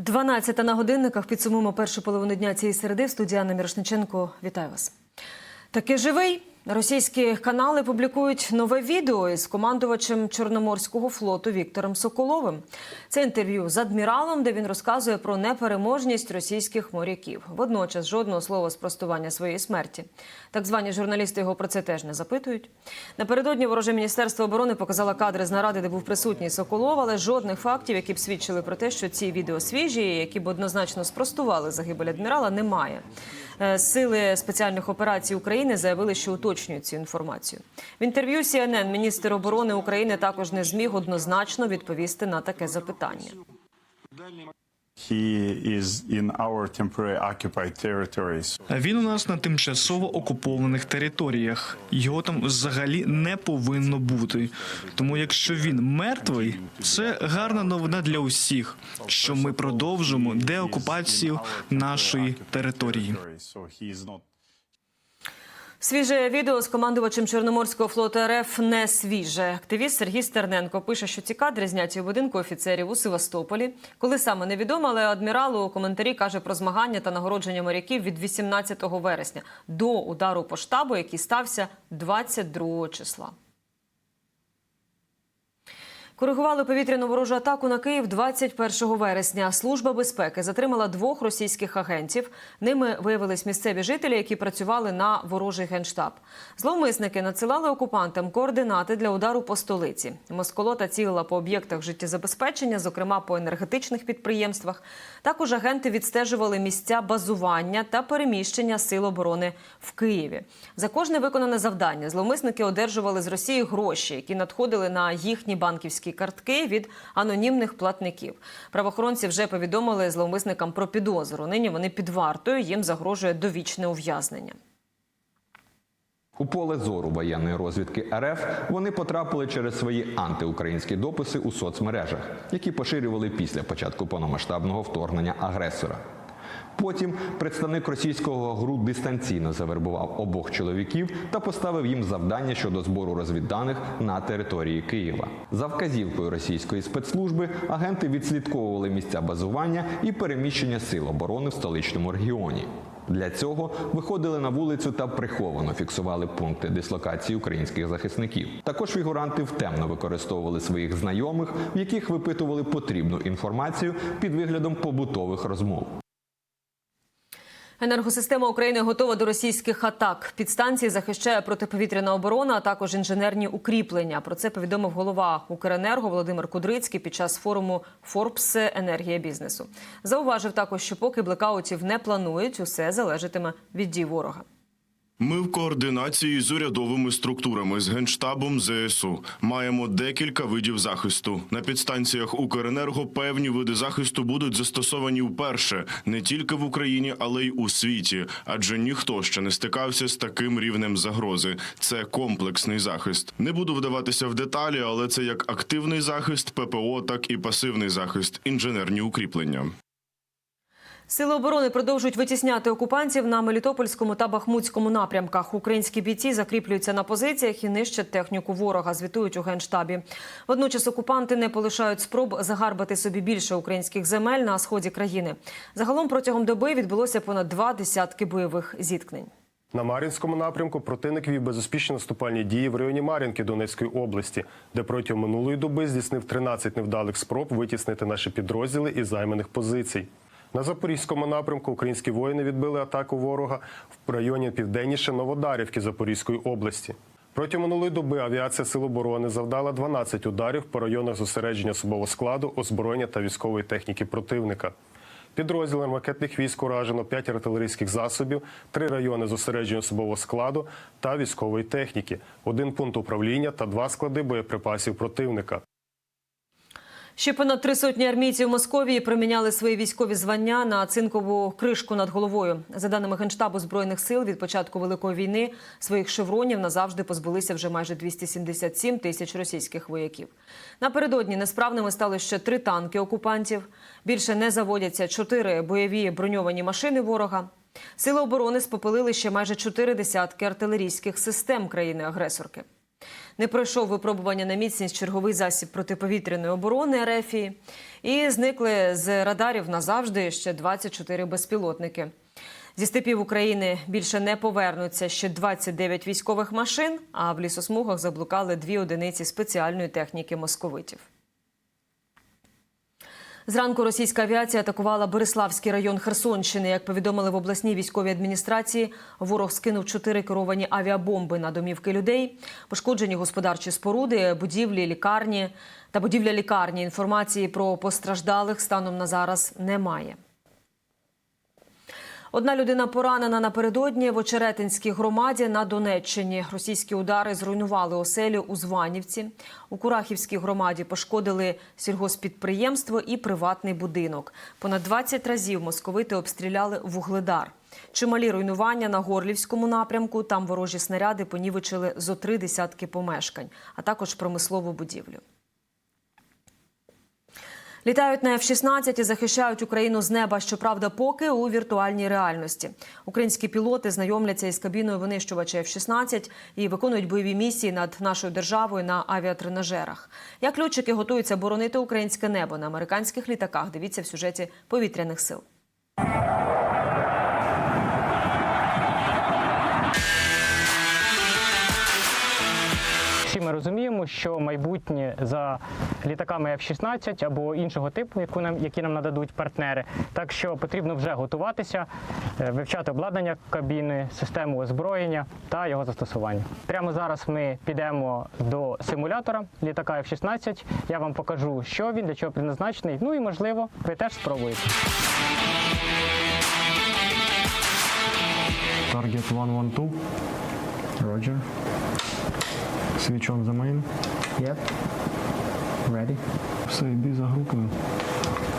12 на годинниках підсумуємо першу половину дня цієї середи. В студії Анна Мірошниченко. Вітаю вас. Таки живий. Російські канали публікують нове відео із командувачем Чорноморського флоту Віктором Соколовим. Це інтерв'ю з адміралом, де він розказує про непереможність російських моряків. Водночас жодного слова спростування своєї смерті. Так звані журналісти його про це теж не запитують. Напередодні вороже міністерство оборони показало кадри з наради, де був присутній Соколов, але жодних фактів, які б свідчили про те, що ці відео свіжі, які б однозначно спростували загибель адмірала, немає. Е, Сили спеціальних операцій України заявили, що уточнюють цю інформацію. В інтерв'ю CNN міністр оборони України також не зміг однозначно відповісти на таке запитання. Він у нас на тимчасово окупованих територіях. Його там взагалі не повинно бути. Тому, якщо він мертвий, це гарна новина для усіх, що ми продовжимо деокупацію нашої території. Свіже відео з командувачем Чорноморського флоту РФ не свіже. Активіст Сергій Стерненко пише, що ці кадри зняті у будинку офіцерів у Севастополі. Коли саме невідомо, але адмірал у коментарі каже про змагання та нагородження моряків від 18 вересня до удару по штабу, який стався 22 числа. Коригували повітряну ворожу атаку на Київ 21 вересня. Служба безпеки затримала двох російських агентів. Ними виявились місцеві жителі, які працювали на ворожий генштаб. Зловмисники надсилали окупантам координати для удару по столиці. Москолота цілила по об'єктах життєзабезпечення, зокрема по енергетичних підприємствах. Також агенти відстежували місця базування та переміщення сил оборони в Києві. За кожне виконане завдання зловмисники одержували з Росії гроші, які надходили на їхні банківські картки від анонімних платників. Правоохоронці вже повідомили зловмисникам про підозру. Нині вони під вартою. Їм загрожує довічне ув'язнення. У поле зору воєнної розвідки РФ вони потрапили через свої антиукраїнські дописи у соцмережах, які поширювали після початку повномасштабного вторгнення агресора. Потім представник російського ГРУ дистанційно завербував обох чоловіків та поставив їм завдання щодо збору розвідданих на території Києва. За вказівкою російської спецслужби агенти відслідковували місця базування і переміщення сил оборони в столичному регіоні. Для цього виходили на вулицю та приховано фіксували пункти дислокації українських захисників. Також фігуранти втемно використовували своїх знайомих, в яких випитували потрібну інформацію під виглядом побутових розмов. Енергосистема України готова до російських атак. Підстанції захищає протиповітряна оборона, а також інженерні укріплення. Про це повідомив голова Укренерго Володимир Кудрицький під час форуму Форбс Енергія бізнесу. Зауважив також, що поки блекаутів не планують, усе залежатиме від дій ворога. Ми в координації з урядовими структурами з генштабом ЗСУ маємо декілька видів захисту. На підстанціях Укренерго певні види захисту будуть застосовані вперше не тільки в Україні, але й у світі, адже ніхто ще не стикався з таким рівнем загрози. Це комплексний захист. Не буду вдаватися в деталі, але це як активний захист ППО, так і пасивний захист, інженерні укріплення. Сили оборони продовжують витісняти окупантів на Мелітопольському та Бахмутському напрямках. Українські бійці закріплюються на позиціях і нищать техніку ворога. Звітують у генштабі. Водночас окупанти не полишають спроб загарбати собі більше українських земель на сході країни. Загалом протягом доби відбулося понад два десятки бойових зіткнень. На Мар'їнському напрямку противник вів безуспішні наступальні дії в районі Мар'їнки Донецької області, де протягом минулої доби здійснив 13 невдалих спроб витіснити наші підрозділи із займаних позицій. На Запорізькому напрямку українські воїни відбили атаку ворога в районі південніше Новодарівки Запорізької області. Протягом минулої доби авіація Сил оборони завдала 12 ударів по районах зосередження особового складу, озброєння та військової техніки противника. Підрозділом ракетних військ уражено 5 артилерійських засобів, 3 райони зосередження особового складу та військової техніки, один пункт управління та два склади боєприпасів противника. Ще понад три сотні армійців Московії проміняли свої військові звання на цинкову кришку над головою. За даними генштабу збройних сил, від початку великої війни своїх шевронів назавжди позбулися вже майже 277 тисяч російських вояків. Напередодні несправними стали ще три танки окупантів. Більше не заводяться чотири бойові броньовані машини ворога. Сили оборони спопилили ще майже чотири десятки артилерійських систем країни-агресорки. Не пройшов випробування на міцність черговий засіб протиповітряної оборони Ерефії. І зникли з радарів назавжди ще 24 безпілотники. Зі степів України більше не повернуться ще 29 військових машин, а в лісосмугах заблукали дві одиниці спеціальної техніки московитів. Зранку російська авіація атакувала Бориславський район Херсонщини. Як повідомили в обласній військовій адміністрації, ворог скинув чотири керовані авіабомби на домівки людей. Пошкоджені господарчі споруди, будівлі, лікарні та будівля лікарні. Інформації про постраждалих станом на зараз немає. Одна людина поранена напередодні в Очеретинській громаді на Донеччині. Російські удари зруйнували оселю у Званівці. У Курахівській громаді пошкодили сільгоспідприємство і приватний будинок. Понад 20 разів московити обстріляли вугледар. Чималі руйнування на Горлівському напрямку. Там ворожі снаряди понівечили зо три десятки помешкань, а також промислову будівлю. Літають на F-16 і захищають Україну з неба. Щоправда, поки у віртуальній реальності. Українські пілоти знайомляться із кабіною винищувача F-16 і виконують бойові місії над нашою державою на авіатренажерах. Як льотчики готуються боронити українське небо на американських літаках? Дивіться в сюжеті повітряних сил. Розуміємо, що майбутнє за літаками F-16 або іншого типу, яку нам, які нам нададуть партнери. Так що потрібно вже готуватися, е, вивчати обладнання кабіни, систему озброєння та його застосування. Прямо зараз ми підемо до симулятора літака F-16. Я вам покажу, що він, для чого призначений. Ну і можливо, ви теж спробуєте. Target 112. Roger. Switch on the main. Yep. Ready. Все, йди за групою.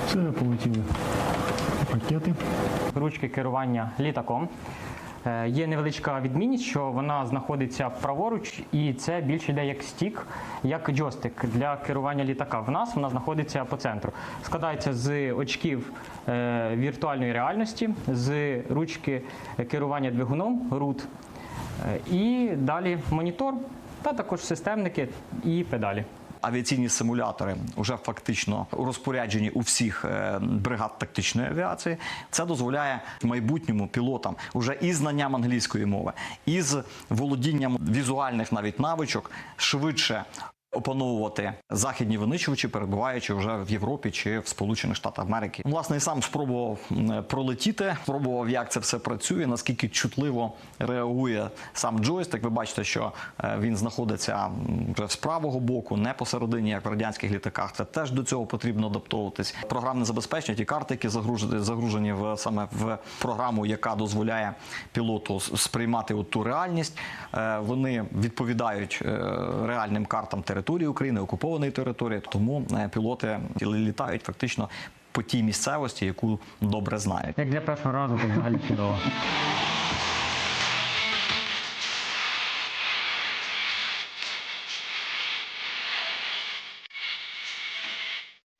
Все, полетіли. Пакети. ручки керування літаком. Е, Є невеличка відмінність, що вона знаходиться праворуч, і це більше йде як стік, як джойстик для керування літака. В нас вона знаходиться по центру. Складається з очків е, віртуальної реальності, з ручки керування двигуном, рут, е, і далі монітор, та також системники і педалі. Авіаційні симулятори вже фактично у розпорядженні у всіх е, бригад тактичної авіації. Це дозволяє майбутньому пілотам уже із знанням англійської мови, із володінням візуальних навіть навичок швидше. Опановувати західні винищувачі, перебуваючи вже в Європі чи в Сполучених Штатах Америки. Власне, і сам спробував пролетіти, спробував, як це все працює, наскільки чутливо реагує сам джойстик. Ви бачите, що е, він знаходиться вже з правого боку, не посередині, як в радянських літаках. Це теж до цього потрібно адаптовуватись. Програмне забезпечення, ті карти, які загружені, загружені в саме в програму, яка дозволяє пілоту сприймати от ту реальність. е, Вони відповідають е, реальним картам території України, окупованої території. Тому е, пілоти літають фактично по тій місцевості, яку добре знають. Як для першого разу, то взагалі чудово.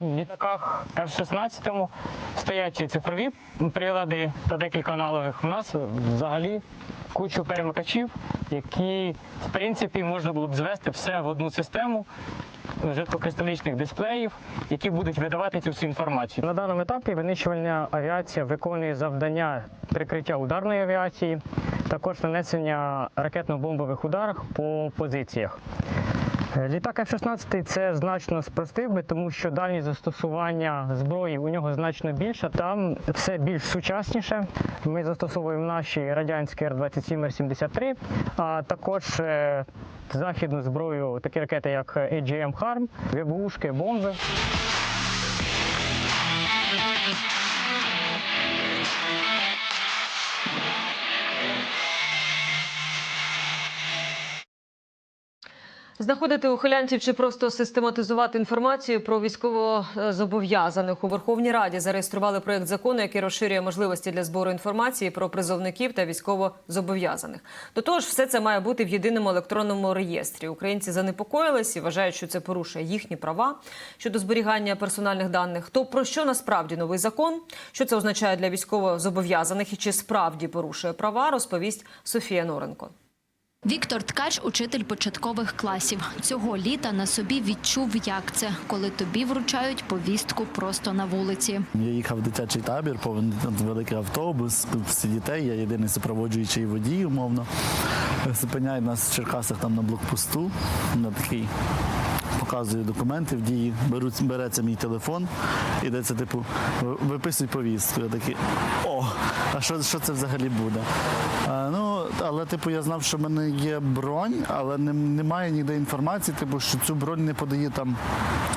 В літаках F-16 стоять цифрові прилади та декілька аналогових. У нас взагалі кучу перемикачів, які в принципі можна було б звести все в одну систему жидкокристалічних дисплеїв, які будуть видавати цю всю інформацію. На даному етапі винищувальна авіація виконує завдання прикриття ударної авіації, також нанесення ракетно-бомбових ударів по позиціях. Літак F-16 це значно спростив би, тому що дальність застосування зброї у нього значно більше. Там все більш сучасніше. Ми застосовуємо наші радянські Р-27 Р-73, а також е, західну зброю, такі ракети, як AGM Harm, ВБУшки, бомби. Знаходити ухилянців чи просто систематизувати інформацію про військовозобов'язаних у Верховній Раді зареєстрували проект закону, який розширює можливості для збору інформації про призовників та військовозобов'язаних. До того ж, все це має бути в єдиному електронному реєстрі. Українці занепокоїлись і вважають, що це порушує їхні права щодо зберігання персональних даних. То про що насправді новий закон? Що це означає для військовозобов'язаних і чи справді порушує права? Розповість Софія Норенко. Віктор Ткач – учитель початкових класів. Цього літа на собі відчув, як це, коли тобі вручають повістку просто на вулиці. Я їхав в дитячий табір, повний великий автобус, всі дітей, я єдиний супроводжуючий водій, умовно. Зупиняють нас в Черкасах там на блокпосту, на такий. Показую документи в дії, беруть, береться мій телефон, ідеться, типу, «Ви- виписуй повістку. Я такий, о, а що, що це взагалі буде? А, ну, але типу, я знав, що в мене є бронь, але не, немає ніде інформації, типу, що цю бронь не подає там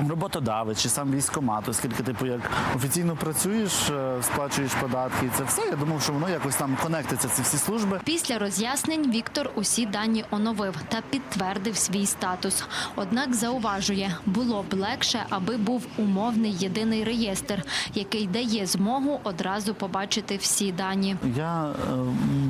роботодавець чи сам військкомат, оскільки, типу, як офіційно працюєш, е, сплачуєш податки і це все. Я думав, що воно якось там конектиться ці всі служби. Після роз'яснень Віктор усі дані оновив та підтвердив свій статус. Однак зауважує, було б легше, аби був умовний єдиний реєстр, який дає змогу одразу побачити всі дані. Я е,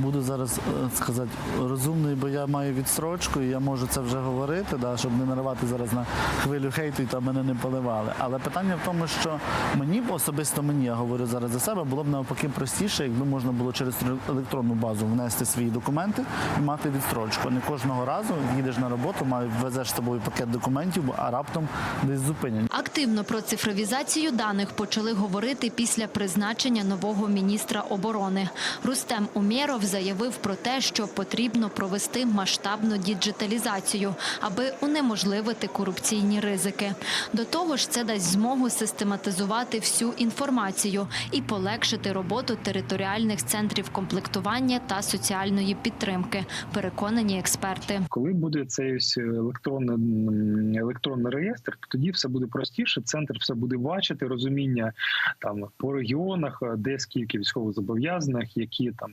буду зараз е, сказати розумний, бо я маю відстрочку, і я можу це вже говорити, да, щоб не наривати зараз на хвилю хейту і там мене не поливали. Але питання в тому, що мені особисто мені, я говорю зараз за себе, було б навпаки простіше, якби можна було через електронну базу внести свої документи і мати відстрочку. Не кожного разу їдеш на роботу, везеш з собою пакет документів, а раптом десь зупинять. Активно про цифровізацію даних почали говорити після призначення нового міністра оборони. Рустем Умєров заявив про те, що потрібно провести масштабну діджиталізацію, аби унеможливити корупційні ризики. До того ж, це дасть змогу систематизувати всю інформацію і полегшити роботу територіальних центрів комплектування та соціальної підтримки. Переконані експерти. Коли буде цей електронний, електронний реєстр, то тоді все буде простіше. Центр все буде бачити, розуміння там по регіонах, де скільки військовозобов'язаних, які там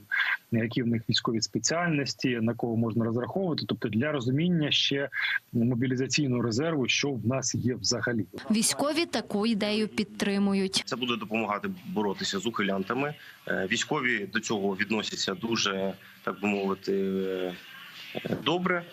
які в них військові спеціальності, на кого можна розраховувати. Тобто для розуміння ще мобілізаційного резерву, що в нас є взагалі. Військові таку ідею підтримують. Це буде допомагати боротися з ухилянтами. Е, Військові до цього відносяться дуже, так би мовити, е, добре.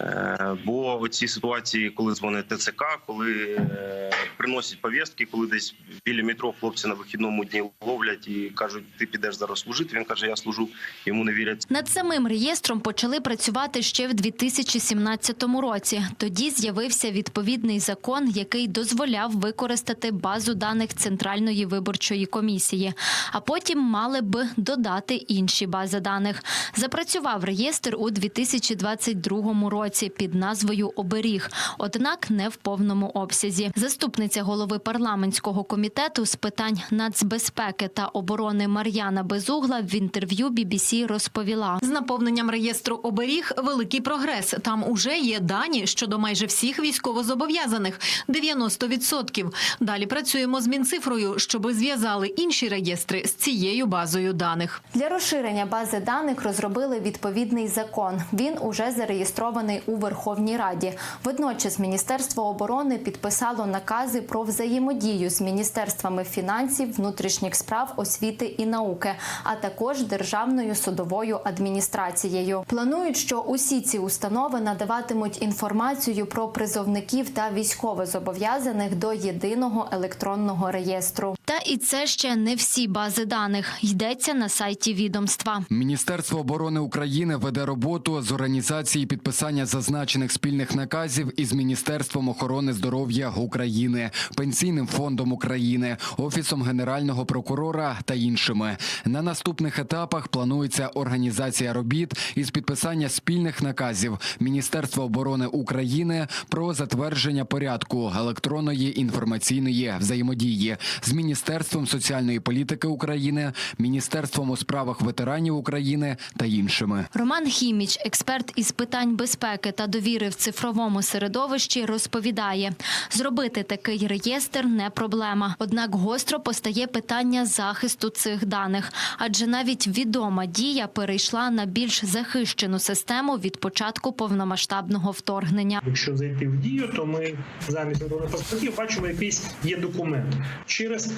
Е, Бо оці ситуації, коли дзвонить ТЦК, коли е, приносять повістки, коли десь біля метро хлопці на вихідному дні ловлять і кажуть, ти підеш зараз служити. Він каже, я служу, йому не вірять. Над самим реєстром почали працювати ще в 2017 році. Тоді з'явився відповідний закон, який дозволяв використати базу даних Центральної виборчої комісії. А потім мали б додати інші бази даних. Запрацював реєстр у 2022 році під назвою Оберіг, однак не в повному обсязі. Заступниця голови парламентського комітету з питань нацбезпеки та оборони Мар'яна Безугла в інтерв'ю BBC розповіла. З наповненням реєстру оберіг великий прогрес. Там уже є дані щодо майже всіх військовозобов'язаних 90%. Далі працюємо з мінцифрою, щоб зв'язали інші реєстри з цією базою даних. Для розширення бази даних розробили відповідний закон. Він уже зареєстрований у Верховній Раді. Водночас Міністерство оборони підписало накази про взаємодію з міністерствами фінансів, внутрішніх справ, освіти і науки, а також Державною судовою адміністрацією. Планують, що усі ці установи надаватимуть інформацію про призовників та військовозобов'язаних до єдиного електронного реєстру. Та і це ще не всі бази даних. Йдеться на сайті відомства. Міністерство оборони України веде роботу з організації підписання зазначених спільних наказів із Міністерством охорони здоров'я України, Пенсійним фондом України, Офісом Генерального прокурора та іншими. На наступних етапах планується організація робіт із підписання спільних наказів Міністерства оборони України про затвердження порядку електронної інформаційної взаємодії з Міністерством соціальної політики України, Міністерством у справах ветеранів України та іншими. Роман Хіміч, експерт із питань безпеки та довіри в цифровому середовищі, розповідає: зробити такий реєстр не проблема. Однак гостро постає питання захисту цих даних, адже навіть відома дія перейшла на більш захищену систему від початку повномасштабного вторгнення. Якщо зайти в дію, то ми замість паспортів бачимо якийсь є документ. Через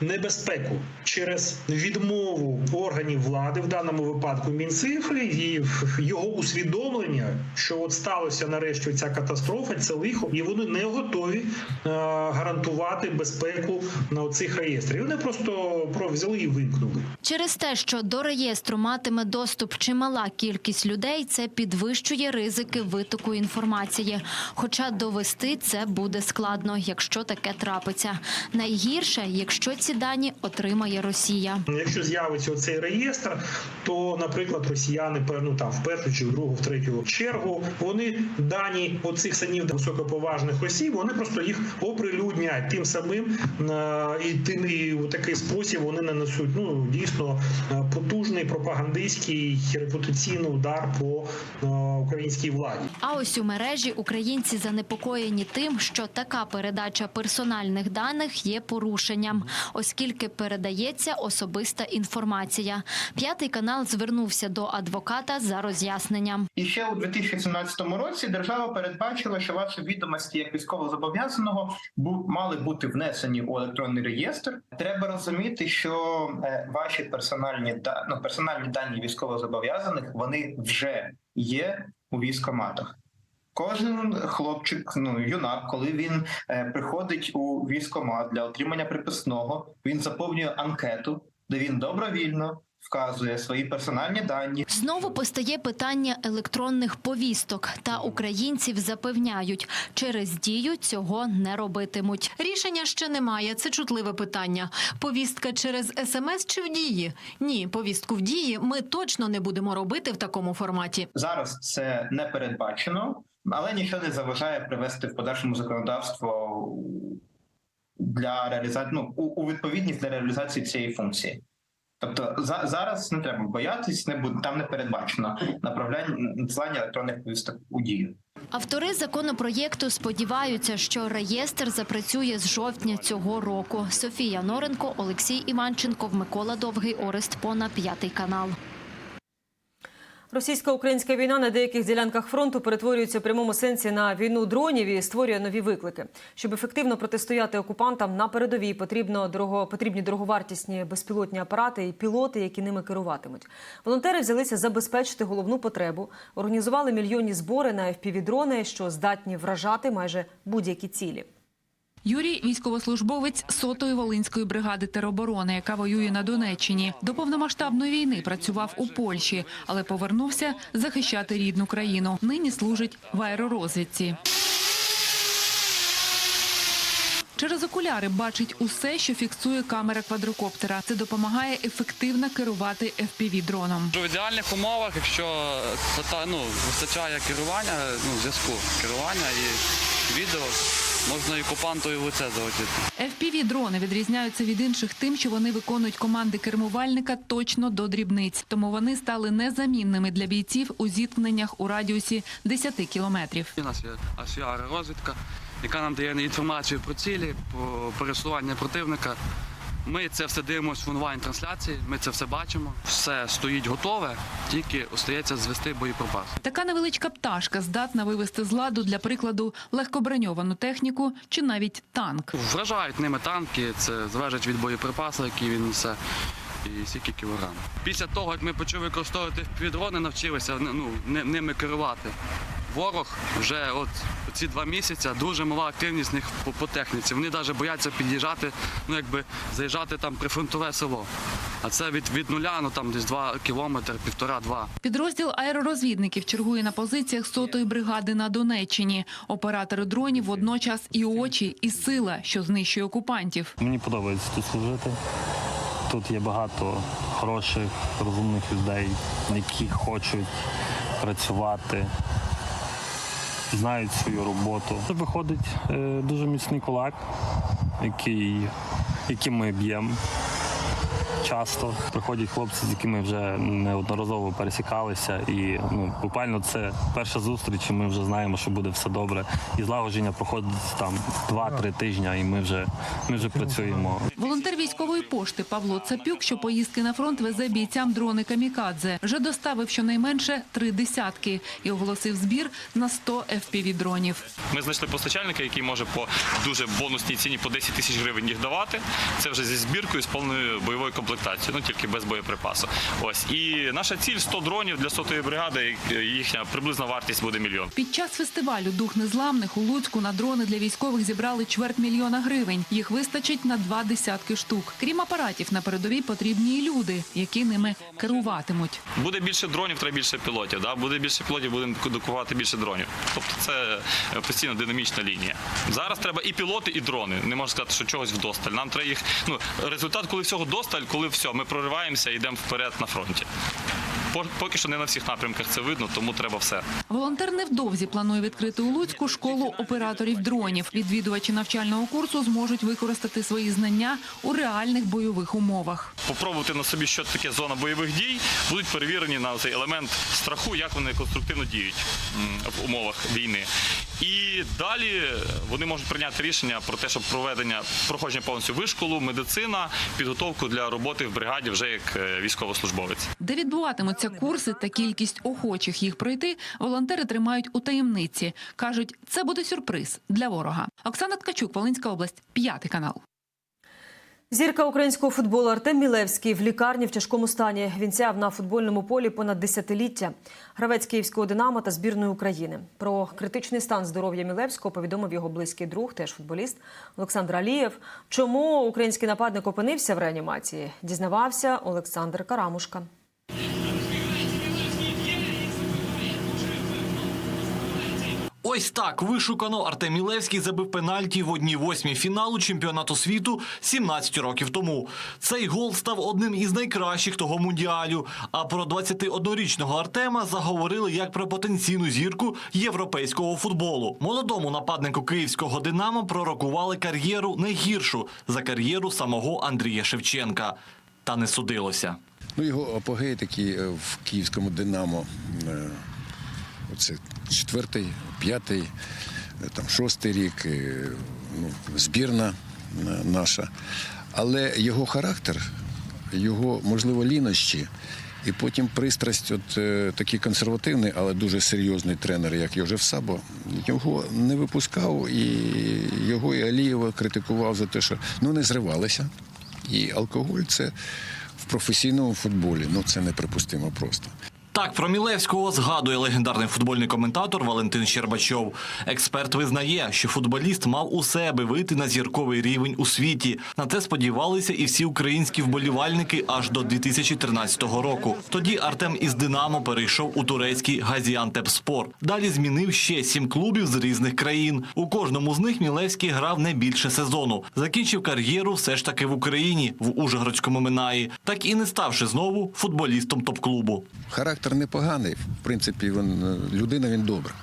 небезпеку через відмову органів влади, в даному випадку Мінцифри, і його усвідомлення, що от сталося нарешті ця катастрофа, це лихо, і вони не готові е, гарантувати безпеку на цих реєстрів. Вони просто про взяли і вимкнули. Через те, що до реєстру матиме доступ чимала кількість людей, це підвищує ризики витоку інформації. Хоча довести це буде складно, якщо таке трапиться. Найгірше, якщо ці дані отримає Росія. Якщо з'явиться оцей реєстр, то, наприклад, росіяни ну, там в першу чи в другу, в третю чергу вони дані оцих санів високоповажних осіб, вони просто їх оприлюднять тим самим е, і тим і у такий спосіб вони нанесуть ну дійсно е, потужний пропагандистський репутаційний удар по е, українській владі. А ось у мережі українці занепокоєні тим, що така передача персональних даних є порушенням, оскільки передається особиста інформація. П'ятий канал звернувся до адвоката за роз'ясненням. І ще у 2017 році держава передбачила, що ваші відомості як військовозобов'язаного мали бути внесені у електронний реєстр. Треба розуміти, що е, ваші персональні да- ну, персональні дані військовозобов'язаних вони вже є у військоматах. Кожен хлопчик, ну юнак, коли він е, приходить у військомат для отримання приписного, він заповнює анкету, де він добровільно вказує свої персональні дані, Знову постає питання електронних повісток, та українців запевняють, через дію цього не робитимуть. Рішення ще немає. Це чутливе питання. Повістка через смс чи в дії? Ні, повістку в дії ми точно не будемо робити в такому форматі. Зараз це не передбачено, але нічого не заважає привести в подальшому законодавство для реалізації ну, у, відповідність для реалізації цієї функції. Тобто за, зараз не треба боятись, не буде там не передбачено направляння надсилання електронних повісток у дію. Автори законопроєкту сподіваються, що реєстр запрацює з жовтня цього року. Софія Норенко, Олексій Іванченко, Микола Довгий, Орест Пона, п'ятий канал. Російсько-українська війна на деяких ділянках фронту перетворюється в прямому сенсі на війну дронів і створює нові виклики. Щоб ефективно протистояти окупантам на передовій, потрібно дорого потрібні дороговартісні безпілотні апарати і пілоти, які ними керуватимуть. Волонтери взялися забезпечити головну потребу, організували мільйонні збори на FPV-дрони, що здатні вражати майже будь-які цілі. Юрій військовослужбовець сотої волинської бригади тероборони, яка воює на Донеччині. До повномасштабної війни працював у Польщі, але повернувся захищати рідну країну. Нині служить в аеророзвідці. Через окуляри бачить усе, що фіксує камера квадрокоптера. Це допомагає ефективно керувати FPV-дроном. В ідеальних умовах, якщо ну, вистачає керування, ну, зв'язку керування і відео, можна і окупанту і в лице залетіти. FPV-дрони відрізняються від інших тим, що вони виконують команди кермувальника точно до дрібниць. Тому вони стали незамінними для бійців у зіткненнях у радіусі 10 кілометрів. У нас є АСІАР розвідка, яка нам дає інформацію про цілі, про пересування противника. Ми це все дивимося в онлайн-трансляції, ми це все бачимо. Все стоїть готове, тільки остається звести боєприпас. Така невеличка пташка здатна вивести з ладу для прикладу легкоброньовану техніку чи навіть танк. Вражають ними танки, це залежить від боєприпасу, який він несе. І скільки кілограм. Після того, як ми почали використовувати дрони, навчилися ну, ни- ними керувати. Ворог вже от ці два місяці дуже мала активність в них по, по техніці. Вони навіть бояться під'їжджати, ну якби заїжджати там прифронтове село. А це від, від нуля, ну там десь два кілометри, півтора-два. Підрозділ аеророзвідників чергує на позиціях сотої бригади на Донеччині. Оператори дронів водночас і очі, і сила, що знищує окупантів. Мені подобається тут служити. Тут є багато хороших, розумних людей, які хочуть працювати, знають свою роботу. Виходить е, дуже міцний кулак, який, яким ми б'ємо. Часто. Приходять хлопці, з якими вже неодноразово пересікалися, і ну буквально це перша зустріч. і Ми вже знаємо, що буде все добре. І злагодження проходить там 2-3 тижні, і ми вже ми вже працюємо. Волонтер військової пошти Павло Цапюк, що поїздки на фронт везе бійцям дрони камікадзе, вже доставив щонайменше три десятки і оголосив збір на 100 FPV-дронів. Ми знайшли постачальника, який може по дуже бонусній ціні по 10 тисяч гривень їх давати. Це вже зі збіркою з повною бойовою комплектацією, ну тільки без боєприпасу. Ось і наша ціль 100 дронів для сотої бригади. Їхня приблизна вартість буде мільйон. Під час фестивалю Дух незламних у Луцьку на дрони для військових зібрали чверть мільйона гривень. Їх вистачить на два десятки штук. Крім апаратів, на передовій потрібні і люди, які ними керуватимуть. Буде більше дронів, треба більше пілотів. Да? Буде більше пілотів, будемо купувати більше дронів. Тобто це е, постійно динамічна лінія. Зараз треба і пілоти, і дрони. Не можна сказати, що чогось вдосталь. Нам треба їх. Ну результат, коли всього досталь, коли все, ми прориваємося і йдемо вперед на фронті. По- Поки що не на всіх напрямках це видно, тому треба все. Волонтер невдовзі планує відкрити у Луцьку школу операторів дронів. Відвідувачі навчального курсу зможуть використати свої знання у реальних бойових умовах. Попробувати на собі, що таке зона бойових дій, будуть перевірені на цей елемент страху, як вони конструктивно діють в умовах війни. І далі вони можуть прийняти рішення про те, щоб проведення проходження повністю вишколу, медицина, підготовку для роботи в бригаді вже як е, військовослужбовець. Де відбуватимуться курси та кількість охочих їх пройти, волонтери тримають у таємниці. Кажуть, це буде сюрприз для ворога. Оксана Ткачук, Волинська область, п'ятий канал. Зірка українського футболу Артем Мілевський в лікарні в тяжкому стані. Він сяв на футбольному полі понад десятиліття. Гравець київського Динамо та збірної України. Про критичний стан здоров'я Мілевського повідомив його близький друг, теж футболіст Олександр Алієв. Чому український нападник опинився в реанімації? Дізнавався Олександр Карамушка. Ось так вишукано Артем Мілевський забив пенальті в одній восьмій фіналу чемпіонату світу 17 років тому. Цей гол став одним із найкращих того мундіалю. А про 21-річного Артема заговорили як про потенційну зірку європейського футболу. Молодому нападнику київського Динамо пророкували кар'єру не гіршу за кар'єру самого Андрія Шевченка. Та не судилося. Ну, його апогей такий е, в київському Динамо. Е, Оце четвертий, п'ятий, е, там шостий рік, е, ну, збірна е, наша. Але його характер, його, можливо, лінощі, і потім пристрасть, от такий консервативний, але дуже серйозний тренер, як Йожев Сабо, його не випускав, і його і Алієва критикував за те, що ну не зривалися. І алкоголь це в професійному футболі. Ну це неприпустимо просто. Так про Мілевського згадує легендарний футбольний коментатор Валентин Щербачов. Експерт визнає, що футболіст мав у себе вийти на зірковий рівень у світі. На це сподівалися і всі українські вболівальники аж до 2013 року. Тоді Артем із Динамо перейшов у турецький Газіантепспор. Далі змінив ще сім клубів з різних країн. У кожному з них Мілевський грав не більше сезону. Закінчив кар'єру все ж таки в Україні, в Ужгородському Минаї, так і не ставши знову футболістом топ-клубу. Характер непоганий, в принципі, він, е, людина він добра.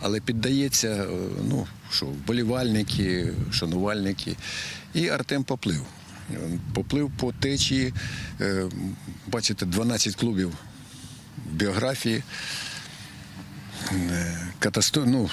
Але піддається, е, ну, що вболівальники, шанувальники. І Артем поплив. Поплив по течії. Е, Бачите, 12 клубів біографії. Катастроф, ну,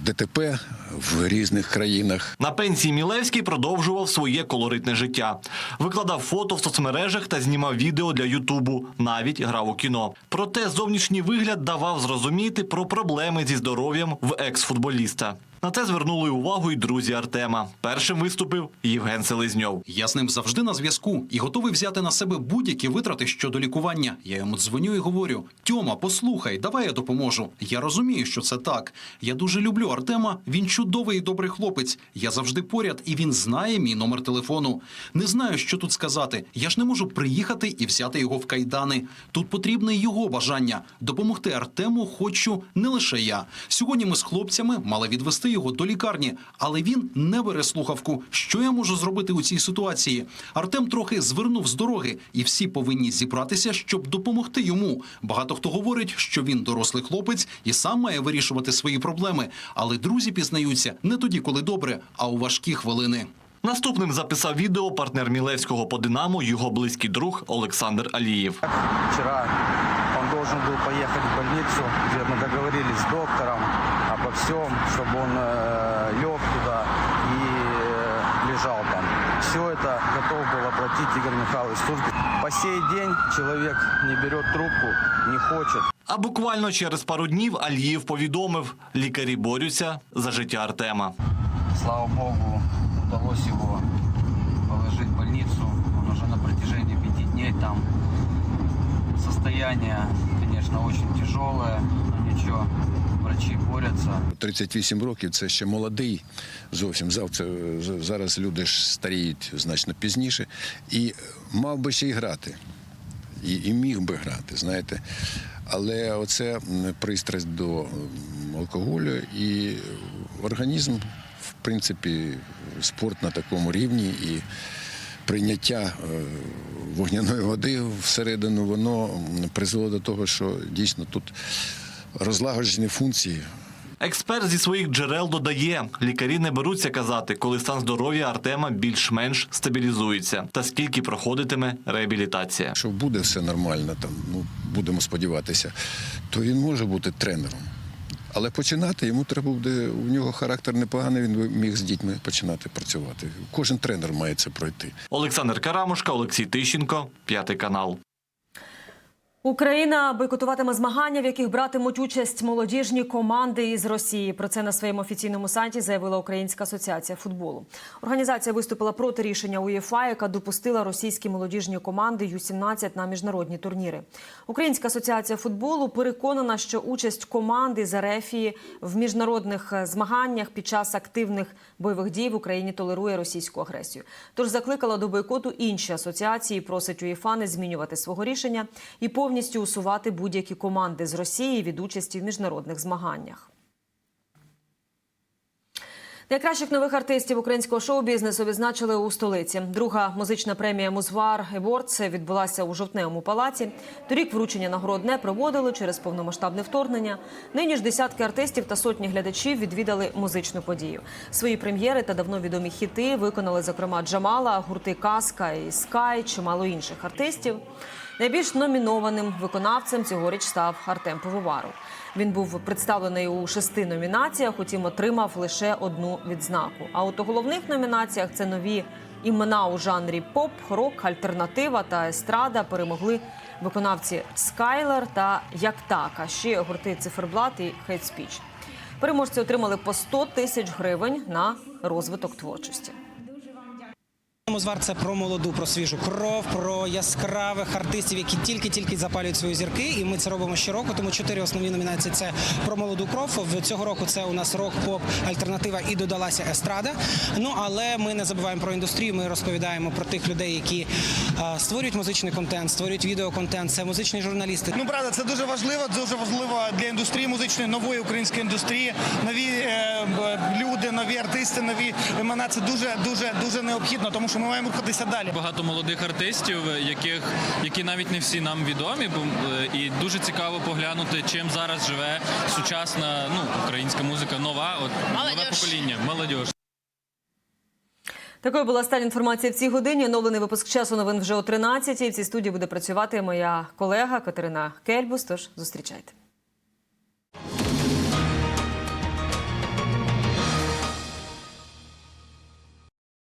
ДТП в різних країнах. На пенсії Мілевський продовжував своє колоритне життя. Викладав фото в соцмережах та знімав відео для Ютубу. Навіть грав у кіно. Проте зовнішній вигляд давав зрозуміти про проблеми зі здоров'ям в екс-футболіста. На це звернули увагу й друзі Артема. Першим виступив Євген Селезньов. Я з ним завжди на зв'язку і готовий взяти на себе будь-які витрати щодо лікування. Я йому дзвоню і говорю: Тьома, послухай, давай я допоможу. Я розумію, що це так. Я дуже люблю Артема. Він чудовий і добрий хлопець. Я завжди поряд, і він знає мій номер телефону. Не знаю, що тут сказати. Я ж не можу приїхати і взяти його в кайдани. Тут потрібне його бажання допомогти Артему. Хочу не лише я. Сьогодні ми з хлопцями мали відвести його до лікарні, але він не бере слухавку. Що я можу зробити у цій ситуації? Артем трохи звернув з дороги, і всі повинні зібратися, щоб допомогти йому. Багато хто говорить, що він дорослий хлопець і сам має вирішувати свої проблеми. Але друзі пізнаються не тоді, коли добре, а у важкі хвилини. Наступним записав відео партнер Мілевського по Динамо, його близький друг Олександр Алієв. Вчера он должен был поехать в больницу, где мы договорились с доктором всем, чтобы он э, лег туда и э, лежал там. Все это готов был оплатить Игорь Михайлович Суркин. По сей день человек не берет трубку, не хочет. А буквально через пару днів Алієв повідомив, лікарі борються за життя Артема. Слава богу, удалось его положить в больницу. Он уже на протяжении пяти дней там. Состояние, конечно, очень тяжелое, но ничего, врачи борются. 38 років це ще молодий зовсім. Завтра зараз люди ж старіють значно пізніше. І мав би ще й грати. І, і міг би грати, знаєте. Але оце пристрасть до алкоголю і організм, в принципі, спорт на такому рівні і прийняття е, вогняної води всередину, воно призвело до того, що дійсно тут розлагоджені функції. Експерт зі своїх джерел додає, лікарі не беруться казати, коли стан здоров'я Артема більш-менш стабілізується та скільки проходитиме реабілітація. Якщо буде все нормально, там ну будемо сподіватися, то він може бути тренером. Але починати йому треба буде. У нього характер непоганий. Він міг з дітьми починати працювати. Кожен тренер має це пройти. Олександр Карамушка, Олексій Тищенко, п'ятий канал. Україна бойкотуватиме змагання, в яких братимуть участь молодіжні команди із Росії. Про це на своєму офіційному сайті заявила Українська асоціація футболу. Організація виступила проти рішення УЄФА, яка допустила російські молодіжні команди Ю-17 на міжнародні турніри. Українська асоціація футболу переконана, що участь команди з Арефії в міжнародних е, змаганнях під час активних бойових дій в Україні толерує російську агресію. Тож закликала до бойкоту інші асоціації, просить УЄФА не змінювати свого рішення і повністю усувати будь-які команди з Росії від участі в міжнародних змаганнях. Найкращих нових артистів українського шоу-бізнесу відзначили у столиці. Друга музична премія Музвар Awards відбулася у жовтневому палаці. Торік вручення нагород не проводили через повномасштабне вторгнення. Нині ж десятки артистів та сотні глядачів відвідали музичну подію. Свої прем'єри та давно відомі хіти виконали зокрема Джамала, гурти Казка і Скай, чимало інших артистів. Найбільш номінованим виконавцем цьогоріч став Артем Пивоваров. Він був представлений у шести номінаціях, утім отримав лише одну відзнаку. А от у головних номінаціях це нові імена у жанрі поп, рок, альтернатива та естрада перемогли виконавці Скайлер та Як так, а ще гурти Циферблат і Хейт Спіч. Переможці отримали по 100 тисяч гривень на розвиток творчості. Музвар це про молоду, про свіжу кров, про яскравих артистів, які тільки-тільки запалюють свої зірки. І ми це робимо щороку. Тому чотири основні номінації це про молоду кров. В цього року це у нас рок, поп, альтернатива і додалася естрада. Ну але ми не забуваємо про індустрію. Ми розповідаємо про тих людей, які е, створюють музичний контент, створюють відеоконтент. Це музичні журналісти. Ну правда, це дуже важливо. Дуже важливо для індустрії музичної нової української індустрії. Нові е, люди, нові артисти, нові імена. Це дуже дуже дуже необхідно, тому ми маємо рухатися далі. Багато молодих артистів, яких які навіть не всі нам відомі, бо е, і дуже цікаво поглянути, чим зараз живе сучасна ну українська музика, нова от нове покоління, молодь. Такою була остання інформація в цій годині. Оновлений випуск часу новин вже о 13-й. В цій студії буде працювати моя колега Катерина Кельбус. Тож зустрічайте.